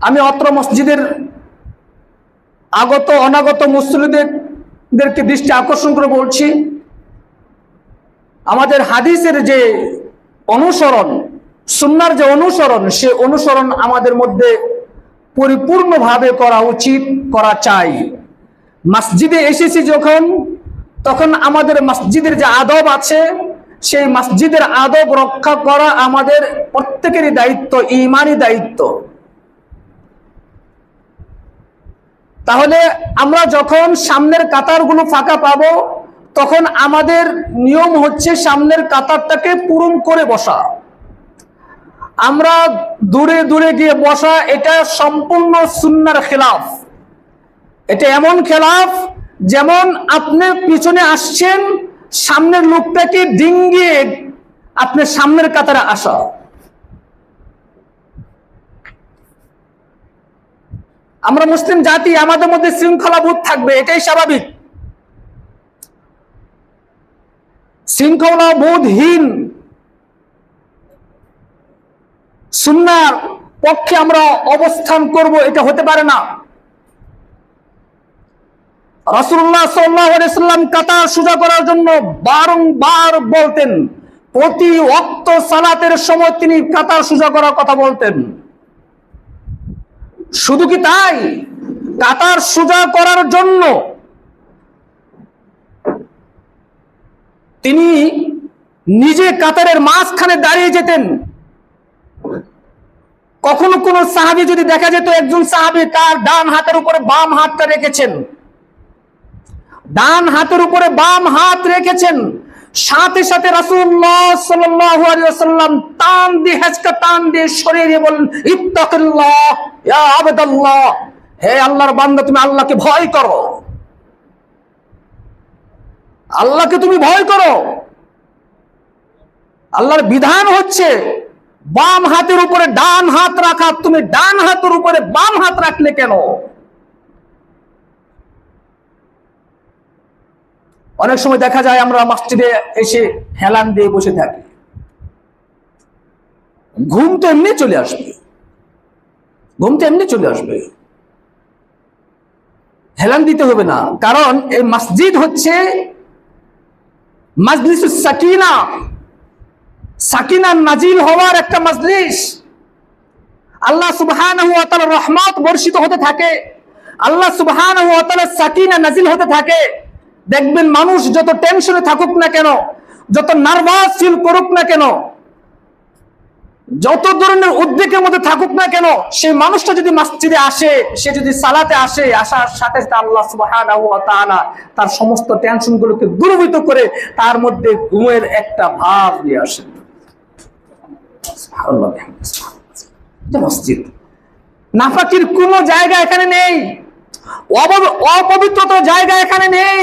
আমি অত্র মসজিদের আগত, অনাগত মুসলিমদেরকে দৃষ্টি আকর্ষণ করে বলছি, আমাদের হাদিসের যে অনুসরণ, সুন্নার যে অনুসরণ, সে অনুসরণ আমাদের মধ্যে পরিপূর্ণভাবে করা উচিত, করা চাই। মসজিদে এসেছি যখন, তখন আমাদের মসজিদের যে আদব আছে, সেই মসজিদের আদব রক্ষা করা আমাদের প্রত্যেকেরই দায়িত্ব, ইমানই দায়িত্ব। তাহলে আমরা যখন সামনের কাতারগুলো ফাঁকা পাব, তখন আমাদের নিয়ম হচ্ছে সামনের কাতারটাকে পূরণ করে বসা। আমরা দূরে দূরে গিয়ে বসা, এটা সম্পূর্ণ সুন্নার খেলাফ। এটা এমন খেলাফ যেমন আপনি পিছনে আসছেন, সামনের লোকটাকে ডিঙ্গিয়ে আপনি সামনের কাতারে আসা। আমরা মুসলিম জাতি, আমাদের মধ্যে শৃঙ্খলা বোধ থাকবে, এটাই স্বাভাবিক। শৃঙ্খলা বোধহীন সুন্নার পক্ষে আমরা অবস্থান করব, এটা হতে পারে না। রাসূলুল্লাহ সাল্লাল্লাহু আলাইহি কাতার সোজা করার জন্য বারংবার বলতেন, প্রতি ওয়াক্ত সালাতের সময় তিনি কাতার সোজা করার কথা বলতেন। শুধু কি তাই? কাতার সোজা করার জন্য। তিনি নিজে কাতারের মাঝখানে দাঁড়িয়ে যেতেন। কখনো কোন সাহাবি যদি দেখা যেত, একজন সাহাবি তার ডান হাতের উপরে বাম হাতটা রেখেছেন। ডান হাতের উপরে বাম হাত রেখেছেন। সাথে সাথে রাসূলুল্লাহ সাল্লাল্লাহু আলাইহি টান দিয়ে, হেঁচকা টান দিয়ে সরিয়ে দিয়ে হে আল্লাহর বান্দা, তুমি আল্লাহকে ভয় করো। আল্লাহকে তুমি ভয় করো। আল্লাহর বিধান হচ্ছে, বাম হাতের উপরে ডান হাত রাখা তুমি ডান হাতের উপরে বাম হাত রাখলে কেন? অনেক সময় দেখা যায় আমরা মসজিদে এসে হেলান দিয়ে বসে থাকি। ঘুম তো এমনি চলে আসবে। ঘুম তো এমনি চলে আসবে। হেলান দিতে হবে না, কারণ এই মসজিদ হচ্ছে মজলিসুস সাকিনা। সাকিনা নাজিল হওয়ার একটা মজলিস। আল্লাহ তাআলার রহমত বর্ষিত হতে থাকে। আল্লাহ তাআলার সাকিনা নাজিল হতে থাকে। দেখবেন মানুষ যত টেনশনে থাকুক না কেন, যত নার্ভাস ফিল করুক না কেন, যত ধরনের উদ্বেগের মধ্যে থাকুক না কেন, সেই মানুষটা যদি মসজিদে আসে, সে যদি সালাতে আসে, আসার সাথে সাথে আল্লাহ তাআলা তার সমস্ত টেনশন গুলোকে করে তার মধ্যে ঘুমের একটা ভাব নিয়ে আসে। মসজিদ। নাফাকির কোনো জায়গা এখানে নেই। অপবিত্রতার জায়গা এখানে নেই।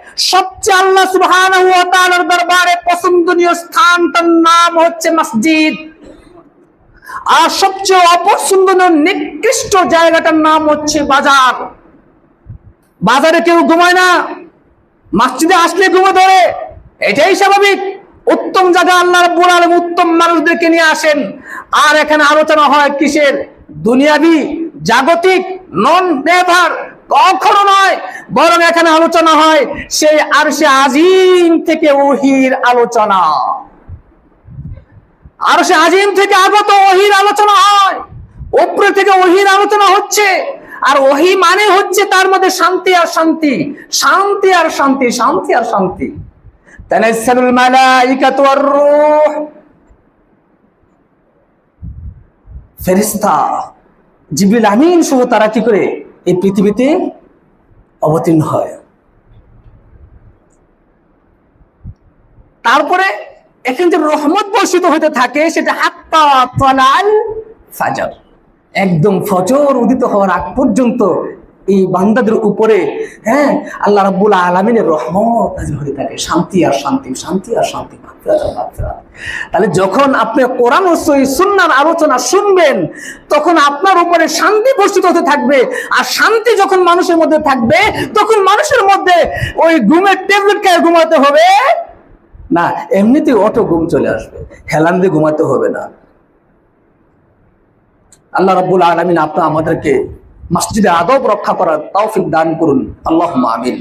সবচেয়ে আল্লাহ সুবহানাহু দরবারে পছন্দনীয় স্থানটার নাম হচ্ছে মসজিদ। আর সবচেয়ে অপছন্দনীয় নিকৃষ্ট জায়গাটার নাম হচ্ছে বাজার। বাজারে কেউ ঘুমায় না, মসজিদে আসলে ঘুমে ধরে, এটাই স্বাভাবিক। উত্তম জায়গা আল্লাহ রাব্বুল আলামিন উত্তম মানুষদেরকে নিয়ে আসেন। আর এখানে আলোচনা হয় কিসের? দুনিয়াবি, জাগতিক নন নেভার কখনো নয়, বরং এখানে আলোচনা হয় সেই আর সে আজিম থেকে ওহির আলোচনা। আর সে আজিম থেকে আগত ওহির আলোচনা হয়, উপরে থেকে ওহির আলোচনা হচ্ছে, আর ওহি মানে হচ্ছে তার মধ্যে শান্তি আর শান্তি শান্তি আর শান্তি শান্তি আর শান্তি। তানাজ্জালুল আমিন সহ তারা কি করে এই পৃথিবীতে অবতীর্ণ হয়। তারপরে এখানে যে রহমত বর্ষিত হতে থাকে, সেটা হাত্তা তলাল একদম ফজর উদিত হওয়ার আগ পর্যন্ত এই বান্দাদের উপরে হ্যাঁ? আল্লাহ রাব্বুল আলমিনের রহমত হতে থাকে। শান্তি আর শান্তি শান্তি আর শান্তি। তাহলে যখন আপনি কোরআন সুন্নাহর আলোচনা শুনবেন, তখন আপনার উপরে শান্তি বর্ষিত হতে থাকবে। আর শান্তি যখন মানুষের মধ্যে থাকবে, তখন মানুষের মধ্যে ওই ঘুমের ট্যাবলেট খেয়ে ঘুমাতে হবে? না, এমনিতেই অটো ঘুম চলে আসবে। হেলান দিয়ে ঘুমাতে হবে না। আল্লাহ রাব্বুল আলামিন আপনি আমাদেরকে মসজিদে আদব রক্ষা করার তৌফিক দান করুন। আল্লাহ আমিন।